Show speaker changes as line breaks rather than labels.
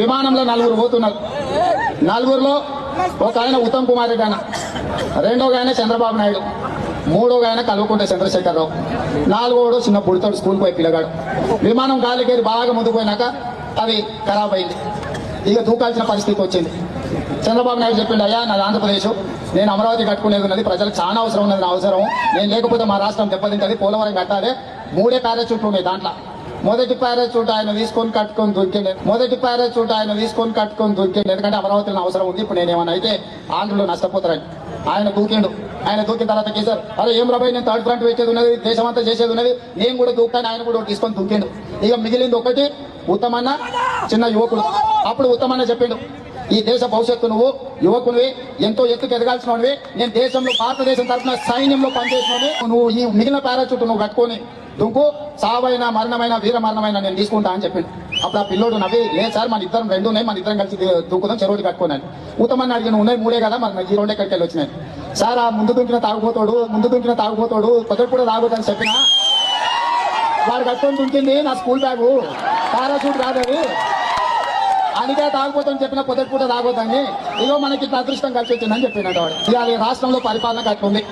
విమానంలో నలుగురు పోతున్నారు. నలుగురులో ఒక ఆయన ఉత్తమ్ కుమార్ రెడ్డి ఆయన రెండో ఆయన చంద్రబాబు నాయుడు. మూడో ఆయన కల్వకుంట చంద్రశేఖరరావు. నాలుగోడు చిన్న బుడితోడు స్కూల్కి పోయి పిల్లగాడు. విమానం గాలికేరి బాగా ముందుకు పోయినాక అది ఖరాబ్ అయింది. ఇక దూకాల్సిన పరిస్థితి వచ్చింది. చంద్రబాబు నాయుడు చెప్పిండు అయ్యా నాది ఆంధ్రప్రదేశ్. నేను అమరావతి కట్టుకునేది ఉన్నది. ప్రజలకు చాలా అవసరం ఉన్నది నా అవసరం. నేను లేకపోతే మా రాష్ట్రం దెబ్బతింటది. పోలవరం కట్టాలి. మూడే ప్యారాచూట్లు ఉన్నాయి దాంట్లో. మొదటి పారాచూట్ ఆయన తీసుకొని కట్టుకొని దొరికిండే. మొదటి పారాచూట్ ఆయన తీసుకొని కట్టుకొని దొరికిండే. ఎందుకంటే అమరావతిలో అవసరం ఉంది. ఇప్పుడు నేను ఏమన్నా అయితే ఆంధ్రులు నష్టపోతారని. ఆయన దూకిండు. ఆయన దూకిన తర్వాత కేసారు అరే ఏం రాబాయి నేను థర్డ్ ఫ్రంట్ వేసేది ఉన్నది దేశమంతా చేసేది ఉన్నది. నేను కూడా దూకాను ఆయన కూడా తీసుకొని దూకిండు ఇక మిగిలింది ఒకటి ఉత్తమన్న చిన్న యువకుడు. అప్పుడు ఉత్తమన్న చెప్పిండు. ఈ దేశ భవిష్యత్తు నువ్వు యువకునివి ఎంతో ఎత్తుకు ఎదగాల్సినవి నేను దేశంలో భారతదేశం తరఫున సైన్యంలో పనిచేసినవి నువ్వు ఈ మిగిలిన పారాచూట్ నువ్వు కట్టుకొని దుంకు సావైన మరణమైన వీర మరణమైన నేను తీసుకుంటా అని చెప్పిండు. అప్పుడు ఆ పిల్లోడు నవ్వి లేదు సార్ మన ఇద్దరం రెండు ఉన్నాయి మన ఇద్దరం కలిసి ది- దూకుదాం చెరోటి కట్టుకున్నాను ఉత్తమని అడిగిన ఉన్నాయి మూడే కదా మరి ఈ రెండు ఎక్కడికి వెళ్ళి వచ్చినాయి? సార్ ఆ ముందు దుంకిన తాగుపోతాడు ముందు దుంకిన తాగుపోతాడు పొద్దుడు కూడా తాగుతాను చెప్పినా. వాడు కట్టుకొని దుంకింది నా స్కూల్ బ్యాగు. పారాచూట్ రాదు అడిగా అందుకే చెప్పిన పొద్దుటి పూట తాగొద్దని ఇగో మనకి అదృష్టం కలిసి వచ్చిందని చెప్పినట్టు వాడు. ఇవాళ ఈ రాష్ట్రంలో పరిపాలన కట్టుకుంది